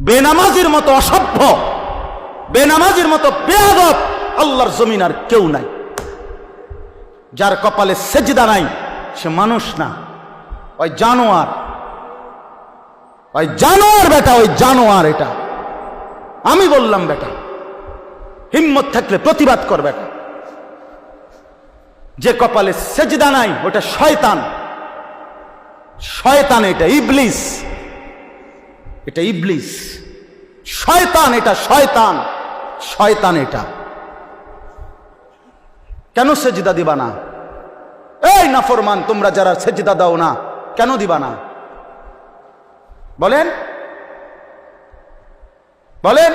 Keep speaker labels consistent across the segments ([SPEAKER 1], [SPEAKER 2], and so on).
[SPEAKER 1] বেনামাজির মতো অসভ্য, বেনামাজির মতো বেয়াদব আল্লাহর জমিন আর কেউ নাই। যার কপালে সেজদা নাই, সে মানুষ না। ওই জানোয়ার ওই জানোয়ার বেটা, ওই জানোয়ার এটা। আমি বললাম, বেটা, হিম্মত থাকলে প্রতিবাদ কর, বেটা। যে কপালে সেজদা নাই, ওটা শয়তান। শয়তান এটা, ইবলিস। এটা ইবলিস। শয়তান এটা, শয়তান শয়তান এটা। কেন সেজদা দিবা না? এই নাফরমান, তোমরা যারা সেজদা দাও না, কেন দিবা না? বলেন। বলেন।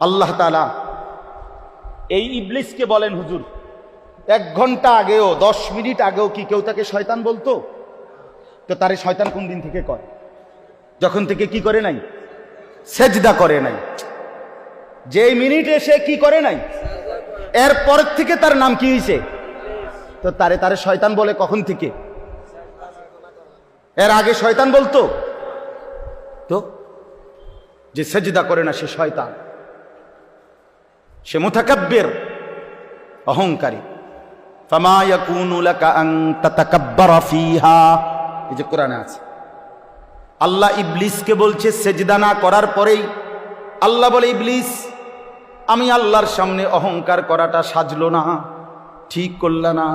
[SPEAKER 1] আল্লাহ তালা এই ইবলিসকে বলেন, হুজুর, এক ঘণ্টা আগেও, দশ মিনিট আগেও কি কেউ তাকে শয়তান বলতো? তো তারে শয়তান কোন দিন থেকে করে যখন থেকে কি করে নাই? সেজদা করে নাই। যে মিনিটে সে কি করে নাই? এর পর থেকে তার নাম কি হয়েছে তো তারে তারে শয়তান বলে কখন থেকে? এর আগে শয়তান বলতো, তো যে সেজদা করে না সে শয়তান। সে মুতাকাব্বির, অহংকারী। ফামা ইয়াকুনু লাকা আন তাতাকাব্বারা ফিহা। এই যে কোরআনে আছে। আল্লাহ ইবলিসকে বলছে, সেজদা না করার পরেই আল্লাহ বলে, ইবলিস, আমি আল্লাহর সামনে অহংকার করাটা সাজলো না, ঠিক করলা না।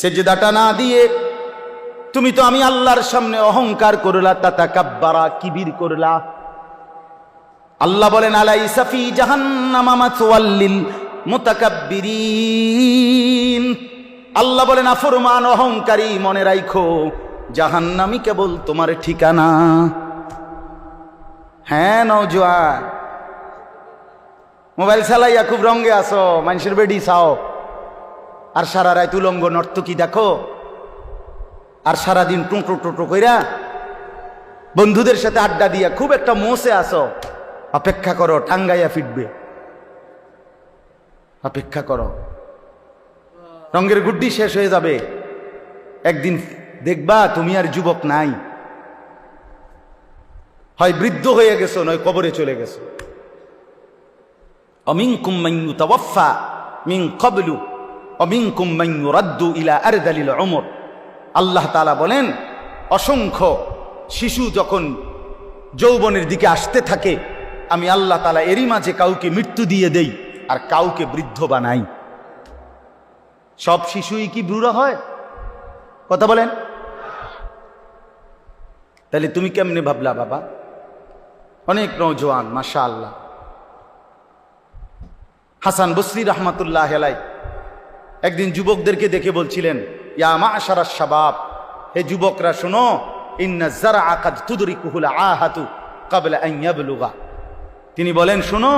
[SPEAKER 1] সেজদাটা না দিয়ে তুমি তো আমি আল্লাহর সামনে অহংকার করলা তাতা কাব্বারা কিবির করলা। আল্লাহ বলেন আলাই সাফি জাহান্নামা মুতাকাব্বিরিন। আল্লাহ বলেন আফরমান অহংকারী মনে রাখো জাহান্নামি কেবল তোমার ঠিকানা। হ্যাঁ নৌজোয়ান মোবাইল চালাইয়া খুব রঙে আসো মানুষের বেডি চাও। আর সারা রায় তুলঙ্গ নর্তকি দেখো? আর সারাদিন টুঁটো টুটো কইরা বন্ধুদের সাথে আড্ডা দিয়া খুব একটা মোসে আসো অপেক্ষা করো, টাঙ্গাইয়া ফিটবে অপেক্ষা করো। রঙের গুড্ডি শেষ হয়ে যাবে। একদিন দেখবা তুমি আর যুবক নাই। হয় বৃদ্ধ হয়ে গেছো, নয় কবরে চলে গেছো। অমিনকুম মাইয়ু তাওয়াফা মিন কবলু অমিনকুম মাইয়ু রাদ্দু ইলা আর দালিল অমর আল্লাহ তালা বলেন, অসংখ্য শিশু যখন যৌবনের দিকে আসতে থাকে, আমি আল্লাহ তালা এরই মাঝে কাউকে মৃত্যু দিয়ে দেই আর কাউকে বৃদ্ধ বানাই। সব শিশুই কি বুড়ো হয়? কথা বলেন। তাহলে তুমি কেমনে ভাবলা বাবা? অনেক নৌজওয়ান মাশা আল্লাহ হাসান বসরি রহমাতুল্লাহ হেলাই একদিন যুবকদেরকে দেখে বলছিলেন, ইয়া মা আশারা শাবাব হে যুবকরা শোনো, ইন্না জারা আকাদ তুদরি কুহুলা আহাতু কাবলা আইয়াবলুগা তিনি বলেন, শোনো,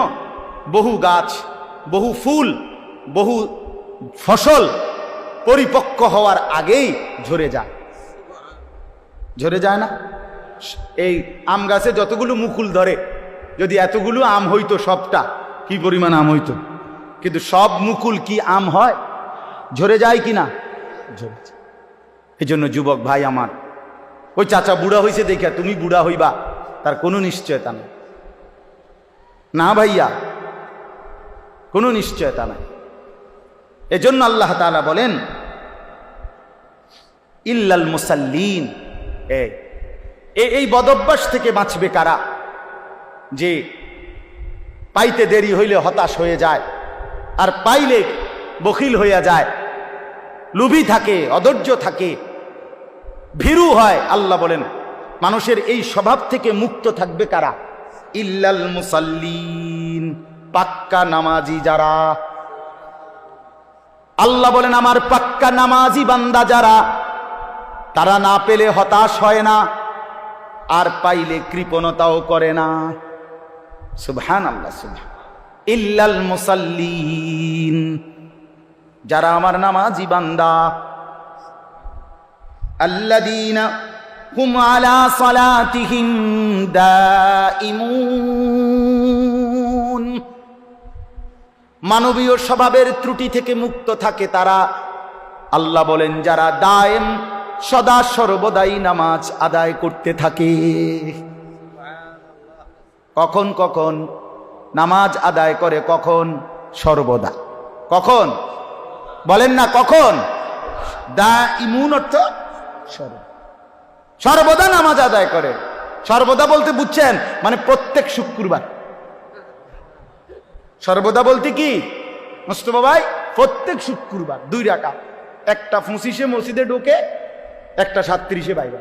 [SPEAKER 1] বহু গাছ, বহু ফুল, বহু ফসল পরিপক্ক হওয়ার আগেই ঝরে যায়। ঝরে যায় না? এই আম গাছে যতগুলো মুকুল ধরে যদি এতগুলো আম হইতো সবটা কি পরিমাণ আম হইতো? কিন্তু সব মুকুল কি আম হয়? ঝরে যায় কি না ঝরে যায়। এই জন্য যুবক ভাই আমার ওই চাচা বুড়া হয়েছে দেখিয়া তুমি বুড়া হইবা তার কোনো নিশ্চয়তা নেই। না ভাইয়া কোনো নিশ্চয়তা নাই। এজন্য আল্লাহ তালা বলেন ইল্লাল মুসাল্লিন। এই এই বদভ্যাস থেকে বাঁচবে কারা? যে পাইতে দেরি হইলে হতাশ হয়ে যায়, আর পাইলে বখিল হইয়া যায়। লুভি থাকে, অধৈর্য থাকে, ভীরু হয়, আল্লাহ বলেন। মানুষের এই স্বভাব থেকে মুক্ত থাকবে কারা? ইল্লাল মুসাল্লিন, পাক্কা নামাজি যারা। আল্লাহ বলেন, আমার পাক্কা নামাজি বান্দা যারা, তারা না পেলে হতাশ হয় না। আর পাইলে কৃপণতাও করে না। সুবহান আল্লাহ সুবহান। ইল্লাল মুসাল্লিন। যারা আমার নামাজি বান্দা। আল্লাযীনা হুম আলা সালাতিহিম দাইমুন মানবীয় স্বভাবের ত্রুটি থেকে মুক্ত থাকে তারা। আল্লাহ বলেন, যারা দায়েম সদা সর্বদাই নামাজ আদায় করতে থাকে। কখন কখন? নামাজ আদায় করে কখন? সর্বদা। কখন? বলেন না কখন? দা ইমুন অর্থ সর্ব- সর্বদা নামাজ আদায় করে। সর্বদা বলতে বুঝছেন? মানে প্রত্যেক শুক্রবার। সর্বদা বলতে কি? মোস্তফা ভাই, প্রত্যেক শুক্রবার, দুই রাখা একটা পঁচিশে মসজিদে ঢোকে একটা সাতত্রিশে বাইরে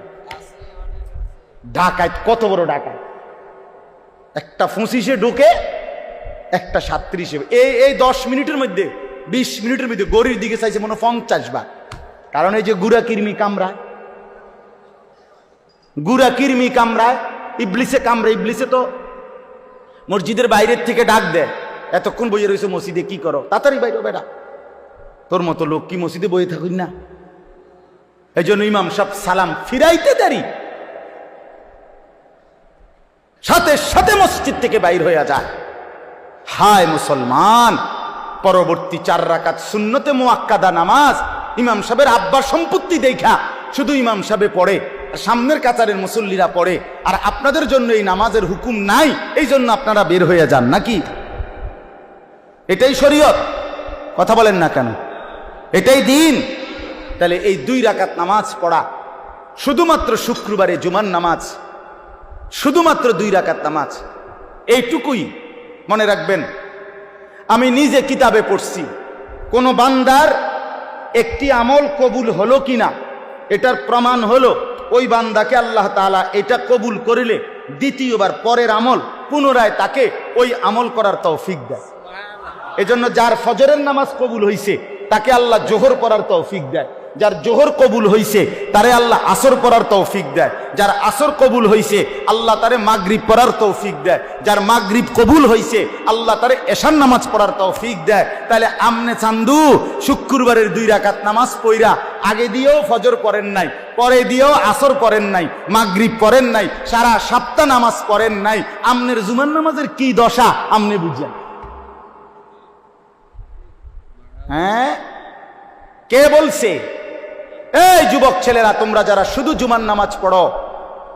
[SPEAKER 1] ঢাকায় কত বড় ঢাকায় একটা পঁচিশে ঢোকে, একটা সাতত্রিশে এই এই দশ মিনিটের মধ্যে, বিশ মিনিটের মধ্যে গরির দিকে চাইছে মনে পঞ্চাশ বার। কারণ এই যে গুড়া কিরমি কামড়ায়, গুড়া কিরমি কামড়ায়, ইবলিসে কামড়ায়, ইবলিসে তো মসজিদের বাইরের থেকে ডাক দেয়, এতক্ষণ বইয়ে রয়েছে মসজিদে কি করো? তাড়াতাড়ি বাইরে বেটা। তোর মতো লোক কি মসজিদে বইয়ে থাকুন না? এই জন্য ইমাম সব সালাম ফিরাইতে দেরি। সাথে সাথে মসজিদ থেকে বাইর হইয়া যায়। হায় মুসলমান, পরবর্তী চার রাকাত সুন্নতে মোয়াক্কাদা নামাজ ইমাম সাহেবের আব্বার সম্পত্তি দেখা। শুধু ইমাম সাহেবে পড়ে আর সামনের কাতারের মুসল্লিরা পড়ে, আর আপনাদের জন্য এই নামাজের হুকুম নাই এই জন্য আপনারা বের হয়ে যান নাকি? এটাই শরীয়ত। কথা বলেন না কেন? এটাই দিন। তাহলে এই দুই রাকাত নামাজ পড়া শুধুমাত্র শুক্রবারে জুমার নামাজ শুধুমাত্র দুই রাকাত নামাজ এইটুকুই মনে রাখবেন। আমি নিজে কিতাবে পড়ছি কোন বান্দার একটি আমল কবুল হলো কিনা এটার প্রমাণ হলো ওই বান্দাকে আল্লাহ তাআলা এটা কবুল করিলে দ্বিতীয়বার পরের আমল পুনরায় তাকে ওই আমল করার তৌফিক দেয়। এজন্য যার ফজরের নামাজ কবুল হইছে তাকে আল্লাহ জোহর পড়ার তৌফিক দেয়। যার জোহর কবুল হইছে, তারে আল্লাহ আসর পড়ার তৌফিক দেয়। যার আসর কবুল হইছে, আল্লাহ তারে মাগরিব পড়ার তৌফিক দেয়। যার মাগরিব কবুল হইছে, আল্লাহ তারে এশান নামাজ পড়ার তৌফিক দেয়। তাহলে আমনে চান্দু, শুক্রবারের দুই রাকাত নামাজ পইরা আগে দিয়েও ফজর পড়েন নাই, পরে দিয়েও আসর পড়েন নাই, মাগরিব পড়েন নাই, সারা সপ্তাহ নামাজ পড়েন নাই। আমনের জুমার নামাজের কি দশা, আমনে বুঝেন। হ্যাঁ? কে বলছে? এই যুবক ছেলেরা, তোমরা যারা শুধু জুমার নামাজ পড়ো,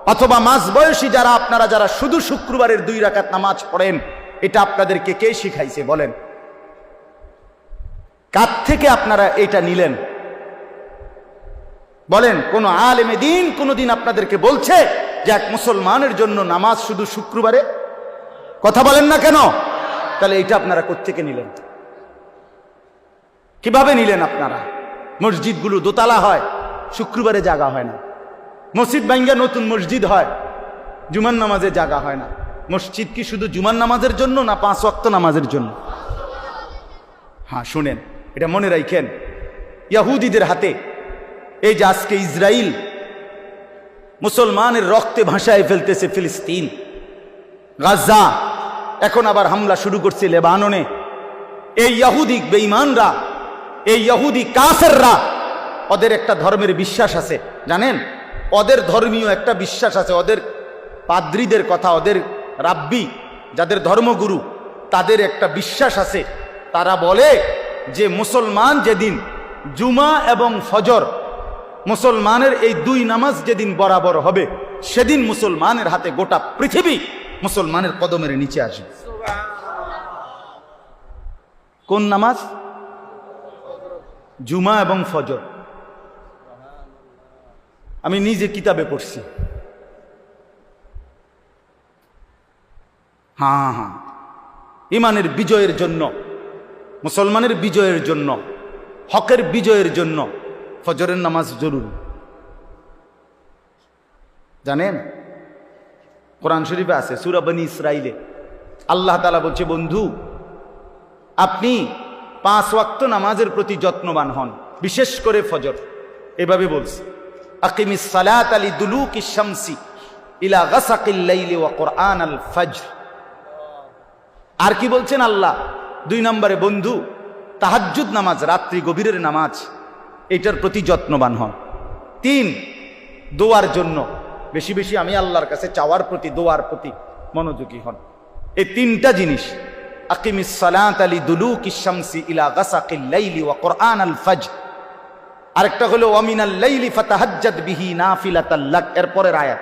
[SPEAKER 1] অথবা মাঝ বয়সী যারা, আপনারা যারা শুধু শুক্রবারের দুই রাকাত নামাজ পড়েন, এটা আপনাদেরকে কে শিখাইছে বলেন? কার থেকে আপনারা এটা নিলেন? বলেন, কোন আলেমে দিন কোনদিন আপনাদেরকে বলছে যে এক মুসলমানের জন্য নামাজ শুধু শুক্রবারে? কথা বলেন না কেন? তাহলে এটা আপনারা কোত্থেকে নিলেন? কীভাবে নিলেন আপনারা? মসজিদগুলো দোতলা হয়, শুক্রবারে জাগা হয় না। মসজিদ ভাঙ্গা নতুন মসজিদ হয় জুমান নামাজে জাগা হয় না। মসজিদ কি শুধু জুমান নামাজের জন্য না পাঁচ ওয়াক্ত নামাজের জন্য? হ্যাঁ শুনেন, এটা মনে রাখেন। ইয়াহুদিদের হাতে এই যে আজকে ইসরায়েল মুসলমানের রক্তে ভাসায় ফেলতেছে ফিলিস্তিন, গাজা, এখন আবার হামলা শুরু করছে লেবাননে। এই ইয়াহুদিক বেঈমানরা এই ইহুদি কাফেররা, ওদের একটা ধর্মের বিশ্বাস আছে, জানেন? ওদের ধর্মীয় একটা বিশ্বাস আছে, ওদের পাদ্রীদের কথা, ওদের রাব্বি, যাদের ধর্মগুরু, তাদের একটা বিশ্বাস আছে। তারা বলে যে মুসলমান যেদিন জুমা এবং ফজর, মুসলমানের এই দুই নামাজ যেদিন বরাবর হবে, সেদিন মুসলমানের হাতে গোটা পৃথিবী মুসলমানের কদমের নিচে আসবে। কোন নামাজ? জুমা এবং ফজর। আমি নিজে কিতাবে পড়ছি। হ্যাঁ হ্যাঁ। ইমানের বিজয়ের জন্য, মুসলমানের বিজয়ের জন্য, হকের বিজয়ের জন্য ফজরের নামাজ জরুরি। জানেন? কোরআন শরীফে আছে সুরাবানি ইসরাইলে আল্লাহ তালা বলছে, বন্ধু, আপনি পাঁচ ওয়াক্ত নামাজের প্রতি যত্নবান হন, বিশেষ করে ফজর। এভাবে বলছে, আকিমিস সালাত আলী দুলুক শামসি ইলা গাসাকিল লাইলি ওয়া কোরআন আল ফজর। আর কি বলছেন আল্লাহ? দুই নম্বরে, বন্ধু, তাহাজ্জুদ নামাজ, রাত্রি গভীরের নামাজ, এটার প্রতি যত্নবান হন। তিন, দোয়ার জন্য, বেশি বেশি আমি আল্লাহর কাছে চাওয়ার প্রতি, দোয়ার প্রতি মনোযোগী হন। এই তিনটা জিনিস সালাত আলী ইলা ওয়া কোরআন আল হলো ওয়ামিনাল লাইলি ফাতাহাজ্জাদ বিহি নাফিলাতাল লাক। এর পরের আয়াত।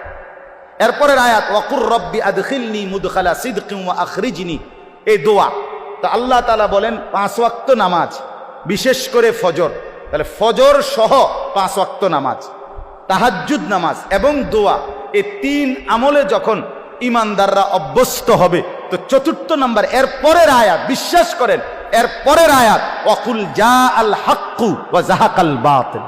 [SPEAKER 1] এরপরের আয়াত ওয়াকুর দোয়া। আল্লাহ বলেন, পাঁচ ওয়াক্ত নামাজ, বিশেষ করে ফজর। তাহলে ফজর সহ পাঁচ ওয়াক্ত নামাজ, তাহাজ্জুদ নামাজ এবং দোয়া। এই তিন আমলে যখন ইমানদাররা অভ্যস্ত হবে তো চতুর্থ নাম্বার, এর পরের আয়াত, বিশ্বাস করেন, এর পরের আয়াত অকুল যা আল হাক্কু ওয়া জাহাকাল বাতিল।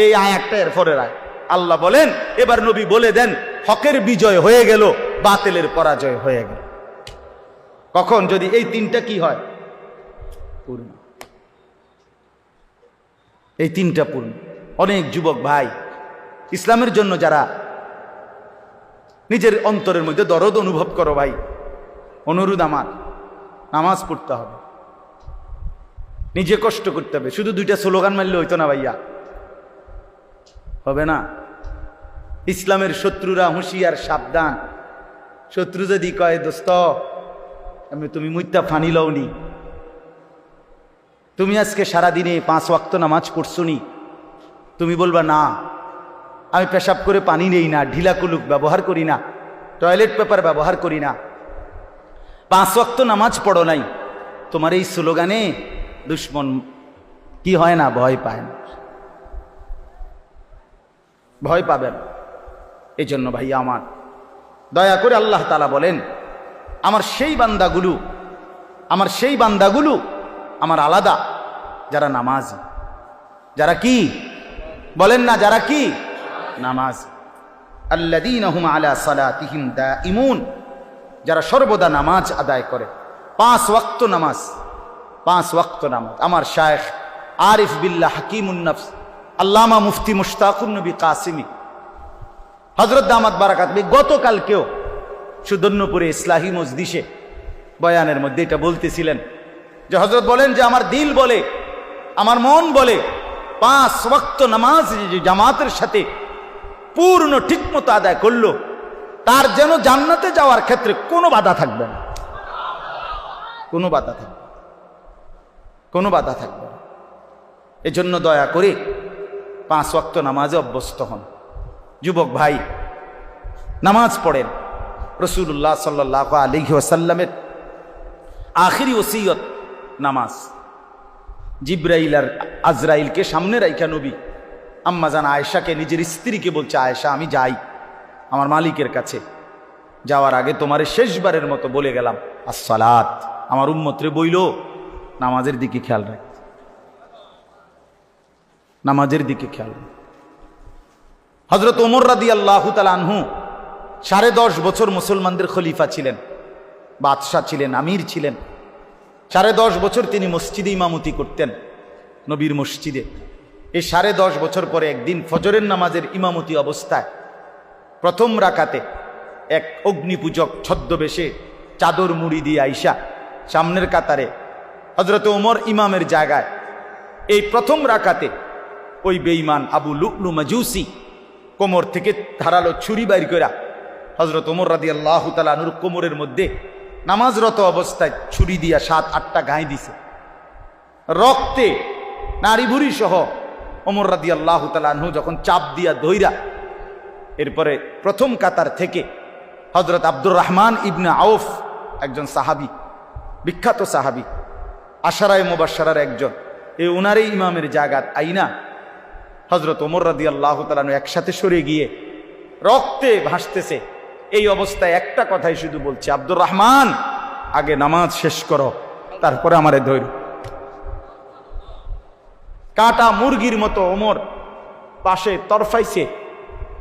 [SPEAKER 1] এই আয়াতটা এর পরের আয়াত। আল্লাহ বলেন, এবার নবী বলে দেন, হকের বিজয় হয়ে গেল, বাতিলের পরাজয় হয়ে গেল। কখন? যদি এই তিনটা কি হয়? পূর্ণ। এই তিনটা পূর্ণ। অনেক যুবক ভাই, ইসলামের জন্য যারা নিজের অন্তরের মধ্যে দরদ অনুভব করো ভাই অনুরোধ আমার। নামাজ পড়তে হবে। নিজে কষ্ট করতে হবে। শুধু দুইটা স্লোগান মারলে হইতো না ভাইয়া। হবে না? ইসলামের শত্রুরা হুঁশিয়ার, সাবধান। শত্রু যদি কয়, দোস্ত আমি তুমি মুইতা ফানি লওনি। তুমি আজকে সারাদিনে পাঁচ ওয়াক্ত নামাজ পড়ছো নি তুমি বলবা, না, আমি পেশাব করে পানি নেই না ঢিলা কুলুক ব্যবহার করি না, টয়লেট পেপার ব্যবহার করি না। পাঁচ ওয়াক্ত নামাজ পড়ো নাই। তোমার এই স্লোগানে দুশ্মন কি হয় না, ভয় পায় না। ভয় পাবেন এই জন্য ভাইয়া আমার দয়া করে আল্লাহ তালা বলেন, আমার সেই বান্দাগুলো, আমার সেই বান্দাগুলো আমার আলাদা, যারা নামাজ। যারা কি? বলেন না, যারা কি? নামাজ। আল্লাদিনহুম আলা সালাতিহিম ইমুন যারা সর্বদা নামাজ আদায় করে। পাঁচ ওয়াক্ত নামাজ। পাঁচ ওয়াক্ত নামাজ। আমার শায়েখ আরিফ বিল্লাহ হাকিমুন্নফস আল্লামা মুফতি মুশতাকুন নবী কাসিমি। হজরত দামাত বারাকাত গতকালকেও সুদন্যপুরে ইসলাহি মজদিসে বয়ানের মধ্যে এটা বলতেছিলেন যে হজরত বলেন যে, আমার দিল বলে, আমার মন বলে পাঁচ ওয়াক্ত নামাজ জামাতের সাথে পূর্ণ ঠিকমতো আদায় করল তার যেন জান্নাতে যাওয়ার ক্ষেত্রে কোনো বাধা থাকবে না। কোনো বাধা থাকবে কোনো বাধা থাকবে না। এজন্য দয়া করে পাঁচ ওয়াক্ত নামাজে অভ্যস্ত হন। যুবক ভাই, নামাজ পড়েন। রসুল্লাহ সাল্লাহ আলহি ওয়াসাল্লামের আখিরি ওসিয়ত নামাজ। জিব্রাইল আর আজরাইলকে সামনে রাইখা নবী। আম্মা জান আয়েশাকে, নিজের স্ত্রীকে বলছে, আয়েশা, আমি যাই। আমার মালিকের কাছে। যাওয়ার আগে তোমারে শেষবারের মতো বলে গেলাম, আসসালাত। আমার উম্মত্রে বইল, নামাজের দিকে খেয়াল রাখ। নামাজের দিকে খেয়াল হজরত ওমর রাদি আল্লাহ আনহু সাড়ে দশ বছর মুসলমানদের খলিফা ছিলেন, বাদশাহ ছিলেন, আমির ছিলেন। সাড়ে দশ বছর তিনি মসজিদে ইমামতি করতেন, নবীর মসজিদে। এই সাড়ে দশ বছর পরে একদিন ফজরের নামাজের ইমামতি অবস্থায় প্রথম রাকাতে এক অগ্নিপূজক ছদ্মবেশে চাদর মুড়ি দিয়ে আইসা সামনের কাতারে হজরত ওমর ইমামের জায়গায়। এই প্রথম রাকাতে ওই বেঈমান আবু লুকলু মাজুসি কোমর থেকে ধারালো ছুরি বাইর করা হজরত ওমর রাদি আল্লাহ তালানুর কোমরের মধ্যে নামাজরত অবস্থায় ছুরি দিয়া সাত, আটটা গায়ে দিছে। রক্তে নারী ভুরি সহ ওমর রাদি আল্লাহ তালাহু যখন চাপ দিয়া ধৈরা এরপরে প্রথম কাতার থেকে হজরত আব্দুর রহমান ইবনে আউফ একজন সাহাবি, বিখ্যাত সাহাবি, আশারায় মোবাসারার একজন। এই ওনারই ইমামের জাগাত, আইনা। হজরত ওমর রাদি আল্লাহ তালানু একসাথে সরে গিয়ে রক্তে ভাসতেছে। এই অবস্থায় একটা কথাই শুধু বলছে, আব্দুর রহমান, আগে নামাজ শেষ করো, তারপরে আমারে ধৈর্য কাটা মুরগির মতো ওমর পাশে তরফাইছে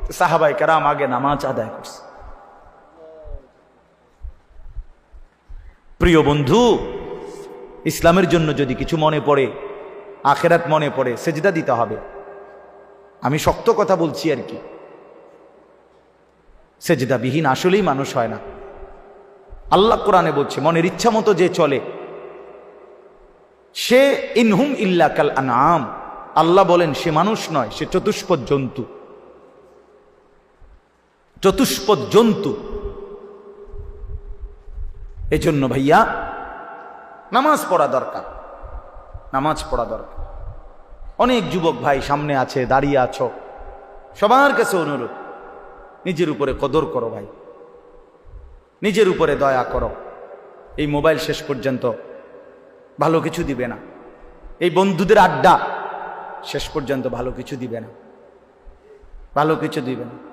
[SPEAKER 1] সাহাবাই কারাম আগে নামাজ আদায় করছে। প্রিয় বন্ধু, ইসলামের জন্য যদি কিছু মনে পড়ে, আখেরাত মনে পড়ে, সেজদা দিতে হবে। আমি শক্ত কথা বলছি আর কি। সেজদাবিহীন আসলেই মানুষ হয় না। আল্লাহ কোরআনে বলছে, মনের ইচ্ছা মতো যে চলে, সে ইনহুম ইল্লা কাল আনাম আল্লাহ বলেন, সে মানুষ নয়, সে চতুষ্পদ জন্তু। চতুষ্পদ জন্তু। এজন্য ভাইয়া, নামাজ পড়া দরকার। নামাজ পড়া দরকার। অনেক যুবক ভাই সামনে আছে, দাঁড়িয়ে আছো। সবার কাছে অনুরোধ, নিজের উপরে কদর করো ভাই। নিজের উপরে দয়া করো। এই মোবাইল শেষ পর্যন্ত ভালো কিছু দিবে না। এই বন্ধুদের আড্ডা শেষ পর্যন্ত ভালো কিছু দিবে না। ভালো কিছু দিবে না।